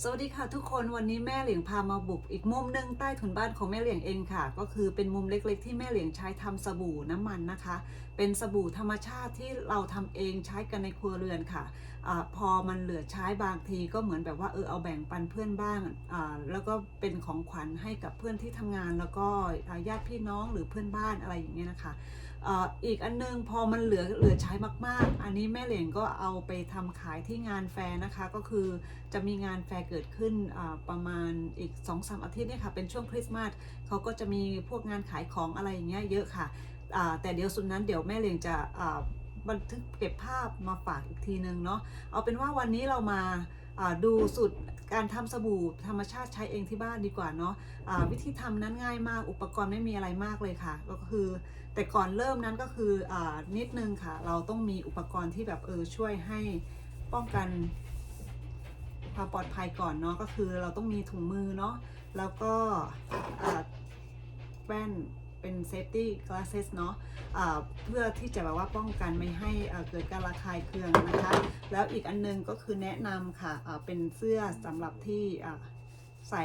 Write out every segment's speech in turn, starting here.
สวัสดีค่ะทุกคนวันนี้แม่เหลียงพามาบุกอีกมุมหนึ่งใต้ถุนบ้านของแม่เหลียงเองค่ะ ก็คือเป็นมุมเล็กๆ ที่แม่เหลียงใช้ทำสบู่น้ำมันนะคะ เป็นสบู่ธรรมชาติที่เราทำเองใช้กันในครัวเรือนค่ะอพอมันเหลือใช้บางทีก็เหมือนแบบว่าเออเอาแบ่งปันเพื่อนบ้างแล้วก็เป็นของขวัญให้กับเพื่อนที่ทำงาน แล้วก็ญาติพี่น้องหรือเพื่อนบ้านอะไรอย่างเงี้ยนะคะ อีกอันนึงพอมันเหลือเหลือใช้มากๆ อันนี้แม่เหลียงก็เอาไปทำขายที่งานแฟร์นะคะ ก็คือจะมีงานแฟร์เกิดขึ้นประมาณอีก2อสอาทิตย์เนี่ยค่ะ เป็นช่วงคริสต์มาสเขาก็จะมีพวกงานขายของอะไรอย่างเงี้ยเยอะค่ะ แต่เดี๋ยวสุดนั้นเดี๋ยวแม่เหลียงจะบันทึกเก็บภาพมาฝากอีกทีนึงเนาะ เอาเป็นว่าวันนี้เรามาอ่าดูสูตร การทำสบู่ธรรมชาติใช้เองที่บ้านดีกว่าเนาะะวิธีทำนั้นง่ายมาก อุปกรณ์ไม่มีอะไรมากเลยค่ะ ก็คือแต่ก่อนเริ่มนั้นก็คืออนิดนึงค่ะ เราต้องมีอุปกรณ์ที่แบบเออช่วยให้ป้องกันความปลอดภัยก่อนเนาะก็คือเราต้องมีถุงมือเนาะแล้วก็แว่น เป็น safety glasses เนาะะเพื่อที่จะแบบว่าป้องกันไม่ให้เกิดการระคายเคืองนะคะ แล้วอีกอันนึงก็คือแนะนำค่ะอ่าเป็นเสื้อสำหรับที่ใส่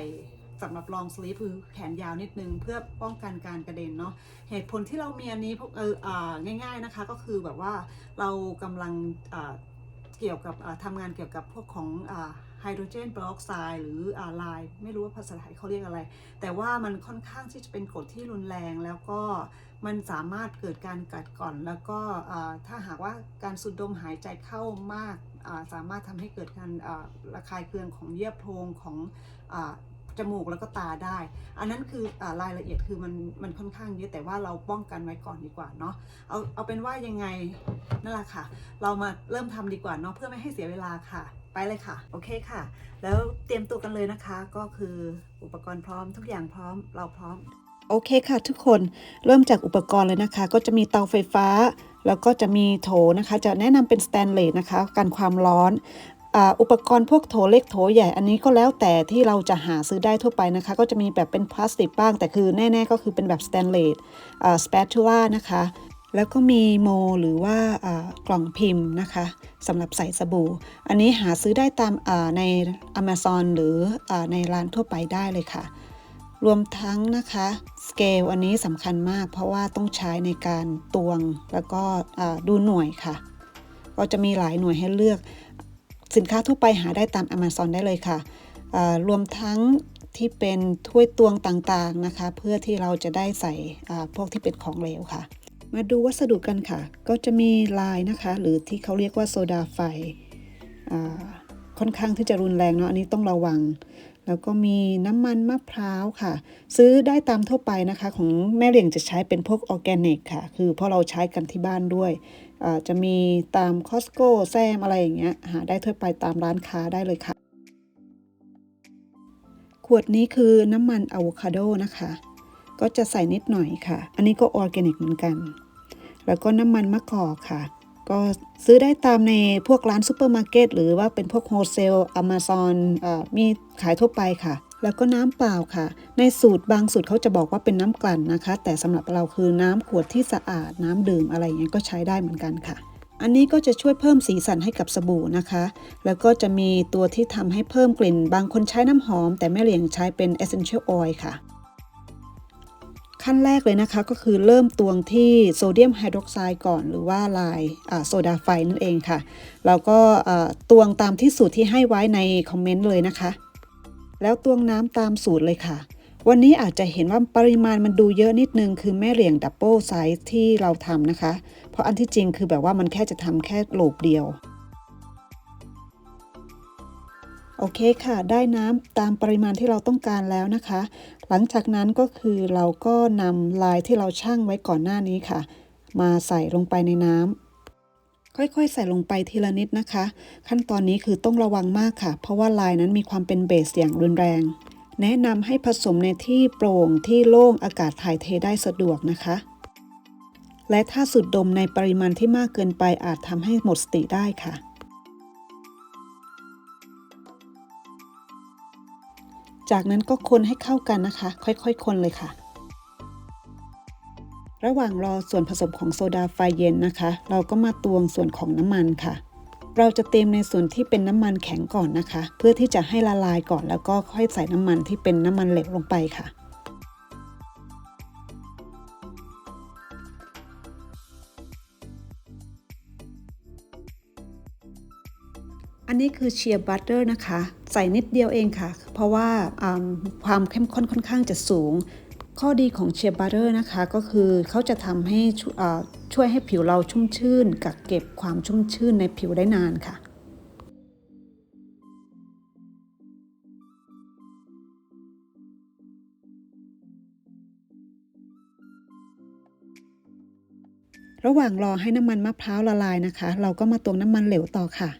สำหรับลองสลีฟคือแขนยาวนิดนึงเพื่อป้องกันการกระเด็นเนาะเหตุผลที่เรามีอันนี้พวกเอออ่าง่าย ๆนะคะก็คือแบบว่าเรากำลังเกี่ยวกับอ่าทำงานเกี่ยวกับพวกของ ไฮโดรเจนเปอร์ออกไซด์หรืออาไลน์ไม่รู้ว่าภาษาไทยเขาเรียกอะไร แต่ว่ามันค่อนข้างที่จะเป็นกรดที่รุนแรง แล้วก็มันสามารถเกิดการกัดก่อน แล้วก็ถ้าหากว่าการสูดดมหายใจเข้ามากสามารถทำให้เกิดการระคายเคืองของเยื่อโพรงของจมูกแล้วก็ตาได้ อันนั้นคืออรายละเอียดคือมันมันค่อนข้างเยอะแต่ว่าเราป้องกันไว้ก่อนดีกว่าเนาะ เอาเอาเป็นว่ายังไงนั่นแหละค่ะ เรามาเริ่มทำดีกว่าเนาะเพื่อไม่ให้เสียเวลาค่ะไปเลยค่ะ โอเคค่ะ แล้วเตรียมตัวกันเลยนะคะ ก็คืออุปกรณ์พร้อมทุกอย่างพร้อมเราพร้อม โอเคค่ะทุกคนเริ่มจากอุปกรณ์เลยนะคะ ก็จะมีเตาไฟฟ้า แล้วก็จะมีโถนะคะ จะแนะนำเป็นสแตนเลสนะคะกันความร้อนอุปกรณ์พวกโถเล็กโถใหญ่อันนี้ก็แล้วแต่ที่เราจะหาซื้อได้ทั่วไปนะคะ ก็จะมีแบบเป็นพลาสติกบ้างแต่คือแน่ ๆ ก็คือเป็นแบบสแตนเลสสเปชูล่านะคะ แล้วก็มีโมหรือว่ากล่องพิมพ์นะคะสำหรับใส่สบู่ อันนี้หาซื้อได้ตามาใน Amazon หรืออในร้านทั่วไปได้เลยค่ะ รวมทั้งนะคะสเกลอันนี้สำคัญมาก เพราะว่าต้องใช้ในการตวงแล้วก็ดูหน่วยค่ะ ก็จะมีหลายหน่วยให้เลือก สินค้าทั่วไปหาได้ตาม Amazon ได้เลยค่ะรวมทั้งที่เป็นถ้วยตวงต่างๆนะคะ เพื่อที่เราจะได้ใส่พวกที่เป็นของเหลวค่ะ มาดูวัสดุกันค่ะ ก็จะมีลายนะคะ หรือที่เขาเรียกว่าโซดาไฟค่อนข้างที่จะรุนแรงเนาะอันนี้ต้องระวัง แล้วก็มีน้ำมันมะพร้าวค่ะ ซื้อได้ตามทั่วไปนะคะ ของแม่เลี่ยงจะใช้เป็นพวกออร์แกนิกค่ะ คือเพราะเราใช้กันที่บ้านด้วยจะมีตามคอสโก้แซมอะไรอย่างเงี้ยหาได้ทั่วไปตามร้านค้าได้เลยค่ะ ขวดนี้คือน้ำมันอะโวคาโดนะคะ ก็จะใส่นิดหน่อยค่ะ อันนี้ก็ออร์แกนิกเหมือนกัน แล้วก็น้ำมันมะกอกค่ะ ก็ซื้อได้ตามในพวกร้านซูเปอร์มาร์เก็ตหรือว่าเป็นพวกโฮเซลอเมซอนมีขายทั่วไปค่ะ แล้วก็น้ำเปล่าค่ะ ในสูตรบางสูตรเขาจะบอกว่าเป็นน้ำกลั่นนะคะ แต่สำหรับเราคือน้ำขวดที่สะอาดน้ำดื่มอะไรอย่างเงี้ยก็ใช้ได้เหมือนกันค่ะอันนี้ก็จะช่วยเพิ่มสีสันให้กับสบู่นะคะ แล้วก็จะมีตัวที่ทำให้เพิ่มกลิ่น บางคนใช้น้ำหอม แต่แม่เหลียงใช้เป็น essential oil ค่ะ ขั้นแรกเลยนะคะก็คือเริ่มตวงที่โซเดียมไฮดรอกไซด์ก่อน หรือว่าลายโซดาไฟนั่นเองค่ะ แล้วก็ตวงตามที่สูตรที่ให้ไว้ในคอมเมนต์เลยนะคะ แล้วตวงน้ำตามสูตรเลยค่ะวันนี้อาจจะเห็นว่าปริมาณมันดูเยอะนิดนึง คือแม่เหลี่ยงดับเบิลไซส์ที่เราทำนะคะ เพราะอันที่จริงคือแบบว่ามันแค่จะทำแค่โหลบเดียว โอเคค่ะ ได้น้ำตามปริมาณที่เราต้องการแล้วนะคะ หลังจากนั้นก็คือเราก็นำลายที่เราชั่งไว้ก่อนหน้านี้ค่ะ มาใส่ลงไปในน้ำค่อยๆ ใส่ลงไปทีละนิดนะคะ ขั้นตอนนี้คือต้องระวังมากค่ะ เพราะว่าลายนั้นมีความเป็นเบสอย่างรุนแรง แนะนำให้ผสมในที่โปร่งที่โล่งอากาศถ่ายเทได้สะดวกนะคะ และถ้าสุดดมในปริมาณที่มากเกินไปอาจทำให้หมดสติได้ค่ะ จากนั้นก็คนให้เข้ากันนะคะ ค่อยๆคนเลยค่ะ ระหว่างรอส่วนผสมของโซดาไฟเย็นนะคะ เราก็มาตวงส่วนของน้ำมันค่ะ เราจะเต็มในส่วนที่เป็นน้ำมันแข็งก่อนนะคะ เพื่อที่จะให้ละลายก่อนแล้วก็ค่อยใส่น้ำมันที่เป็นน้ำมันเหลวลงไปค่ะ นนี้คือเชียร์บัตเตอร์นะคะ ใส่นิดเดียวเองค่ะ เพราะว่าความเข้มข้นค่อนข้างจะสูง ข้อดีของเชียร์บัตเตอร์นะคะก็คือเขาจะทำให้ช่วยให้ผิวเราชุ่มชื่น กักเก็บความชุ่มชื่นในผิวได้นานค่ะระหว่างรอให้น้ำมันมะพร้าวละลายนะคะ เราก็มาตวงน้ำมันเหลวต่อค่ะ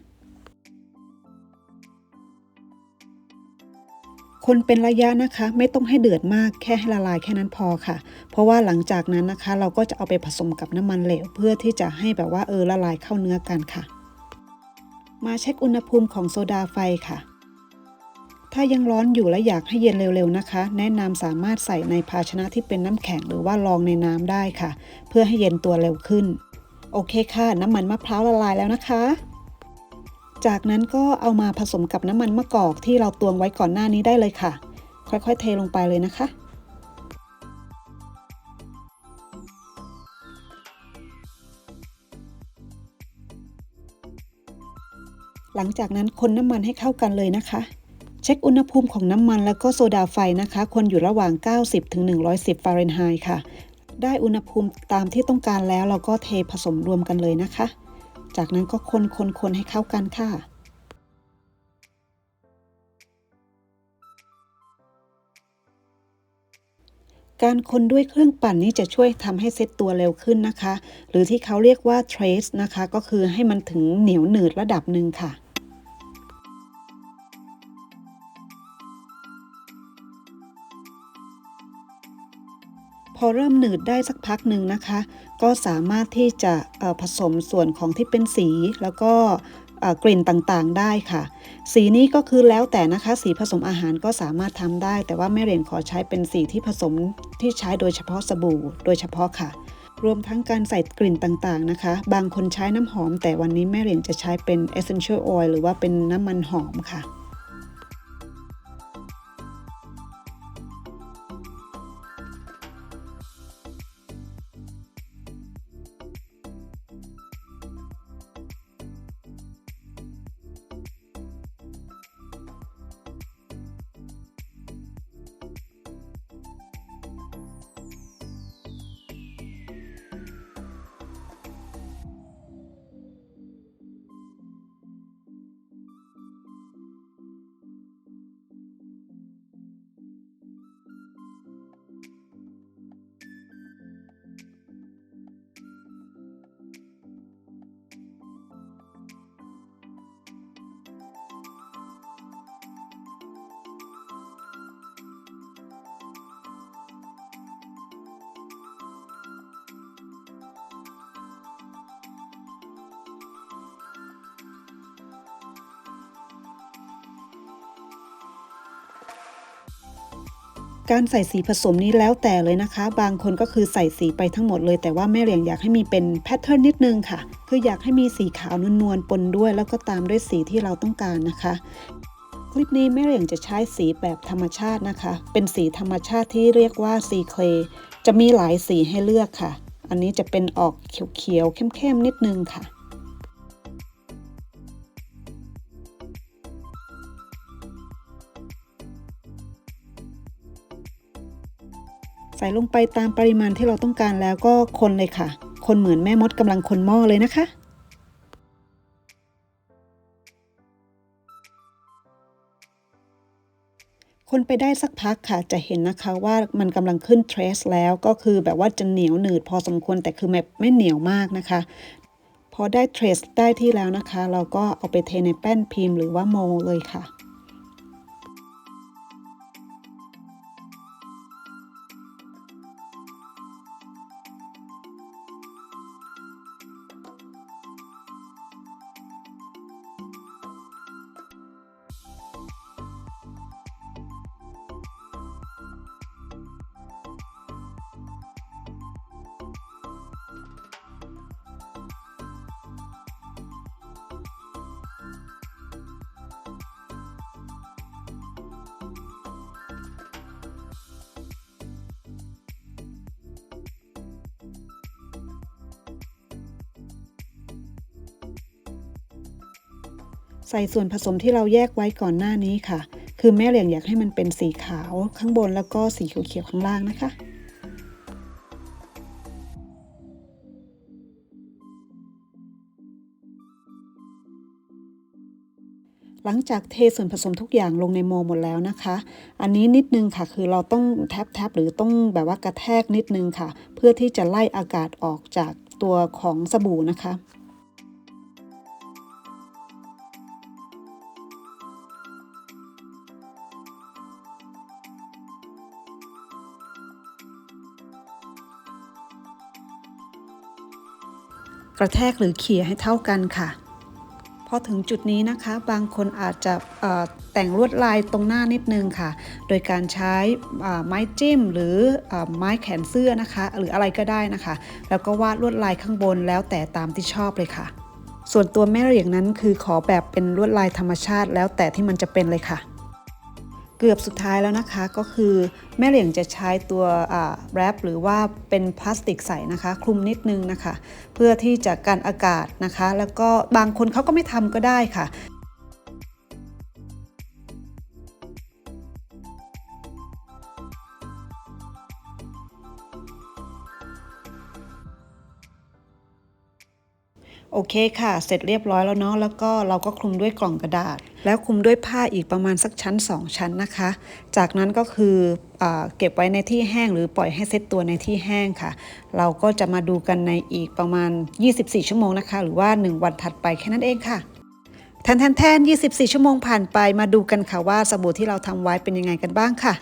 คนเป็นระยะนะคะ ไม่ต้องให้เดือดมากแค่ให้ละลายแค่นั้นพอค่ะ เพราะว่าหลังจากนั้นนะคะ เราก็จะเอาไปผสมกับน้ำมันเหลว เพื่อที่จะให้แบบว่าเออละลายเข้าเนื้อกันค่ะ มาเช็คอุณหภูมิของโซดาไฟค่ะ ถ้ายังร้อนอยู่และอยากให้เย็นเร็วๆนะคะ แนะนำสามารถใส่ในภาชนะที่เป็นน้ำแข็งหรือว่ารองในน้ำได้ค่ะ เพื่อให้เย็นตัวเร็วขึ้น โอเคค่ะ น้ำมันมะพร้าวละลายแล้วนะคะ จากนั้นก็เอามาผสมกับน้ำมันมะกอกที่เราตวงไว้ก่อนหน้านี้ได้เลยค่ะ ค่อยๆ เทลงไปเลยนะคะ หลังจากนั้นคนน้ำมันให้เข้ากันเลยนะคะ เช็คอุณหภูมิของน้ำมันแล้วก็โซดาไฟนะคะ ควรอยู่ระหว่าง 90ถึง110ฟาเรนไฮต์ค่ะ ได้อุณหภูมิตามที่ต้องการแล้วเราก็เทผสมรวมกันเลยนะคะ จากนั้นก็คนคนคนให้เข้ากันค่ะ การคนด้วยเครื่องปั่นนี้จะช่วยทำให้เซตตัวเร็วขึ้นนะคะ หรือที่เขาเรียกว่า trace นะคะ ก็คือให้มันถึงเหนียวหนืดระดับหนึ่งค่ะ พอเริ่มหนืดได้สักพักหนึ่งนะคะ ก็สามารถที่จะผสมส่วนของที่เป็นสีแล้วก็กลิ่นต่างๆได้ค่ะ สีนี้ก็คือแล้วแต่นะคะ สีผสมอาหารก็สามารถทำได้ แต่ว่าแม่เรียญขอใช้เป็นสีที่ผสมที่ใช้โดยเฉพาะสบู่ โดยเฉพาะค่ะ รวมทั้งการใส่กลิ่นต่างๆนะคะ บางคนใช้น้ำหอม แต่วันนี้แม่เรียญจะใช้เป็น essential oil หรือว่าเป็นน้ำมันหอมค่ะ การใส่สีผสมนี้แล้วแต่เลยนะคะ บางคนก็คือใส่สีไปทั้งหมดเลย แต่ว่าแม่เหลียงอยากให้มีเป็นแพทเทิร์นนิดนึงค่ะ คืออยากให้มีสีขาวนวลๆปนด้วย แล้วก็ตามด้วยสีที่เราต้องการนะคะ คลิปนี้แม่เหลียงจะใช้สีแบบธรรมชาตินะคะ เป็นสีธรรมชาติที่เรียกว่าสีเคลจะมีหลายสีให้เลือกค่ะ อันนี้จะเป็นออกเขียวๆเข้มๆนิดนึงค่ะ ใส่ลงไปตามปริมาณที่เราต้องการแล้วก็คนเลยค่ะ คนเหมือนแม่มดกำลังคนหม้อเลยนะคะคนไปได้สักพักค่ะจะเห็นนะคะว่ามันกำลังขึ้นเทรสแล้วก็คือแบบว่าจะเหนียวหนืดพอสมควรแต่คือแบบไม่เหนียวมากนะคะ พอได้เทรสได้ที่แล้วนะคะ เราก็เอาไปเทในแป้นพิมพ์หรือว่าโมเลยค่ะ ใส่ส่วนผสมที่เราแยกไว้ก่อนหน้านี้ค่ะ คือแม่เหลียงอยากให้มันเป็นสีขาวข้างบนแล้วก็สีเขียวๆข้างล่างนะคะหลังจากเทส่วนผสมทุกอย่างลงในโมหมดแล้วนะคะ อันนี้นิดนึงค่ะ คือเราต้องแทบๆหรือต้องแบบว่ากระแทกนิดนึงค่ะ เพื่อที่จะไล่อากาศออกจากตัวของสบู่นะคะ กระแทกหรือเขี่ยให้เท่ากันค่ะพอถึงจุดนี้นะคะบางคนอาจจะแต่งลวดลายตรงหน้านิดนึงค่ะ โดยการใช้ไม้จิ้มหรืออไม้แขนเสื้อนะคะ หรืออะไรก็ได้นะคะ แล้วก็วาดลวดลายข้างบนแล้วแต่ตามที่ชอบเลยค่ะ ส่วนตัวแม่เหรียญนั้นคือขอแบบเป็นลวดลายธรรมชาติแล้วแต่ที่มันจะเป็นเลยค่ะ เกือบสุดท้ายแล้วนะคะก็คือแม่เหลียงจะใช้ตัวแรปหรือว่าเป็นพลาสติกใสนะคะ คลุมนิดนึงนะคะ เพื่อที่จะกันอากาศนะคะ แล้วก็บางคนเขาก็ไม่ทำก็ได้ค่ะโอเคค่ะ เสร็จเรียบร้อยแล้วเนาะ แล้วก็เราก็คลุมด้วยกล่องกระดาษ แล้วคลุมด้วยผ้าอีกประมาณสักชั้น 2 ชั้นนะคะ จากนั้นก็คืออเก็บไว้ในที่แห้งหรือปล่อยให้เซตตัวในที่แห้งค่ะ เราก็จะมาดูกันในอีกประมาณ 24 ชั่วโมงนะคะ หรือว่า 1 วันถัดไปแค่นั้นเองค่ะแทนแทนแทน24 ชั่วโมงผ่านไปมาดูกันค่ะว่าสบู่ที่เราทำไว้เป็นยังไงกันบ้างค่ะ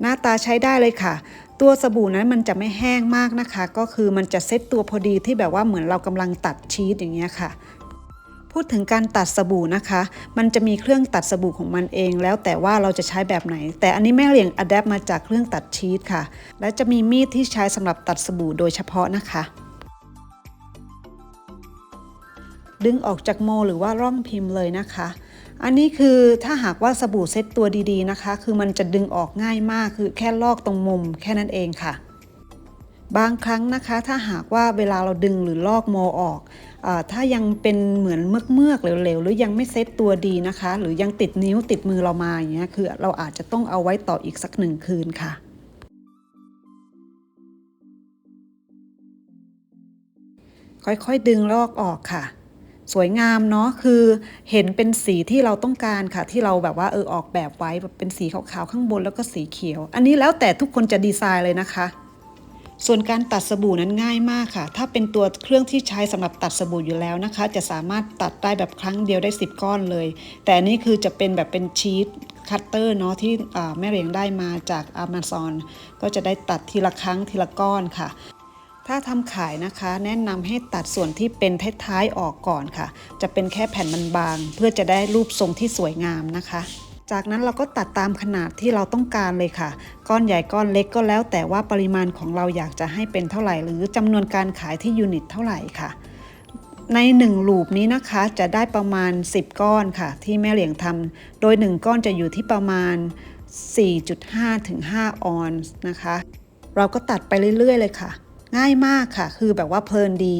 หน้าตาใช้ได้เลยค่ะ ตัวสบู่นั้นมันจะไม่แห้งมากนะคะ ก็คือมันจะเซ็ตตัวพอดีที่แบบว่าเหมือนเรากำลังตัดชีสอย่างเงี้ยค่ะ พูดถึงการตัดสบู่นะคะ มันจะมีเครื่องตัดสบู่ของมันเอง แล้วแต่ว่าเราจะใช้แบบไหน แต่อันนี้แม่เลี้ยงอัดแอปมาจากเครื่องตัดชีสค่ะ และจะมีมีดที่ใช้สำหรับตัดสบู่โดยเฉพาะนะคะ ดึงออกจากโมหรือว่าร่องพิมพ์เลยนะคะ อันนี้คือถ้าหากว่าสบู่เซ็ตตัวดีๆนะคะ คือมันจะดึงออกง่ายมากคือแค่ลอกตรงมุมแค่นั้นเองค่ะ บางครั้งนะคะถ้าหากว่าเวลาเราดึงหรือลอกโมออกอถ้ายังเป็นเหมือนเมือกเมือกๆเหลวๆหรือยังไม่เซ็ตตัวดีนะคะ หรือยังติดนิ้วติดมือเรามาอย่างเงี้ยคือเราอาจจะต้องเอาไว้ต่ออีกสักหนึ่งคืนค่ะค่อยๆ ดึงลอกออกค่ะ สวยงามเนาะคือเห็นเป็นสีที่เราต้องการค่ะ ที่เราแบบว่าเออออกแบบไว้แบบเป็นสีขาวๆข้างบนแล้วก็สีเขียว อันนี้แล้วแต่ทุกคนจะดีไซน์เลยนะคะ ส่วนการตัดสบู่นั้นง่ายมากค่ะ ถ้าเป็นตัวเครื่องที่ใช้สำหรับตัดสบู่อยู่แล้วนะคะ จะสามารถตัดได้แบบครั้งเดียวได้ 10 ก้อนเลย แต่อันนี้คือจะเป็นแบบเป็นชีสคัตเตอร์เนาะที่แม่เรียงได้มาจาก Amazon ก็จะได้ตัดทีละครั้งทีละก้อนค่ะ ถ้าทำขายนะคะ แนะนำให้ตัดส่วนที่เป็นท้ายๆออกก่อนค่ะ จะเป็นแค่แผ่นบางๆเพื่อจะได้รูปทรงที่สวยงามนะคะ จากนั้นเราก็ตัดตามขนาดที่เราต้องการเลยค่ะ ก้อนใหญ่ก้อนเล็กก็แล้วแต่ว่าปริมาณของเราอยากจะให้เป็นเท่าไหร่ หรือจำนวนการขายที่ยูนิตเท่าไหร่ค่ะใน1ลูปนี้นะคะจะได้ประมาณ 10 ก้อนค่ะ ที่แม่เหลียงทำโดย 1 ก้อนจะอยู่ที่ประมาณ 4.5 ถึง 5 ออนซ์นะคะ เราก็ตัดไปเรื่อย ๆ เลยค่ะ ง่ายมากค่ะ คือแบบว่าเพลินดี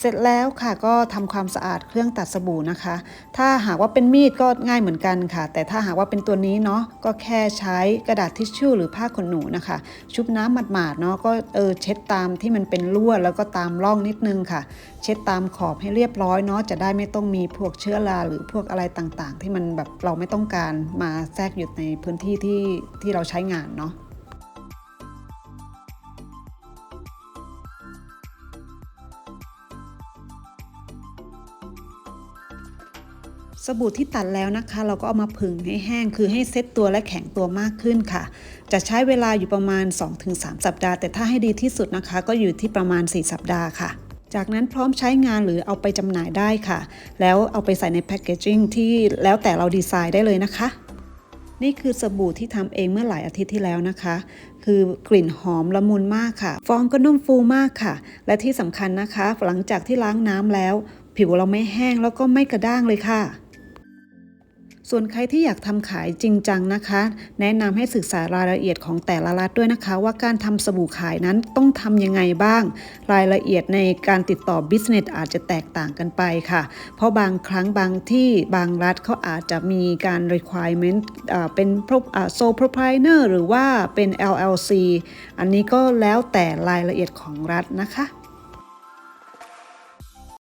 เสร็จแล้วค่ะก็ทำความสะอาดเครื่องตัดสบู่นะคะ ถ้าหากว่าเป็นมีดก็ง่ายเหมือนกันค่ะ แต่ถ้าหากว่าเป็นตัวนี้เนาะก็แค่ใช้กระดาษทิชชู่หรือผ้าขนหนูนะคะ ชุบน้ำหมาดๆเนาะก็เออเช็ดตามที่มันเป็นรั่วแล้วก็ตามร่องนิดนึงค่ะ เช็ดตามขอบให้เรียบร้อยเนาะจะได้ไม่ต้องมีพวกเชื้อราหรือพวกอะไรต่างๆ ที่มันแบบเราไม่ต้องการมาแทรกอยู่ในพื้นที่ที่ที่เราใช้งานเนาะ สบู่ที่ตัดแล้วนะคะ เราก็เอามาผึ่งให้แห้ง คือให้เซ็ตตัวและแข็งตัวมากขึ้นค่ะ จะใช้เวลาอยู่ประมาณ 2-3 สัปดาห์ แต่ถ้าให้ดีที่สุดนะคะ ก็อยู่ที่ประมาณ 4 สัปดาห์ค่ะ จากนั้นพร้อมใช้งานหรือเอาไปจำหน่ายได้ค่ะ แล้วเอาไปใส่ในแพคเกจิ้งที่แล้วแต่เราดีไซน์ได้เลยนะคะนี่คือสบู่ที่ทำเองเมื่อหลายอาทิตย์ที่แล้วนะคะ คือกลิ่นหอมละมุนมากค่ะ ฟองก็นุ่มฟูมากค่ะ และที่สำคัญนะคะ หลังจากที่ล้างน้ำแล้ว ผิวเราไม่แห้งแล้วก็ไม่กระด้างเลยค่ะ ส่วนใครที่อยากทำขายจริงจังนะคะ แนะนำให้ศึกษารายละเอียดของแต่ละรัฐด้วยนะคะ ว่าการทำสบู่ขายนั้นต้องทำยังไงบ้าง รายละเอียดในการติดต่อ business อาจจะแตกต่างกันไปค่ะ เพราะบางครั้งบางที่บางรัฐเขาอาจจะมีการ requirement เป็น sole proprietor หรือว่าเป็น LLC อันนี้ก็แล้วแต่รายละเอียดของรัฐนะคะ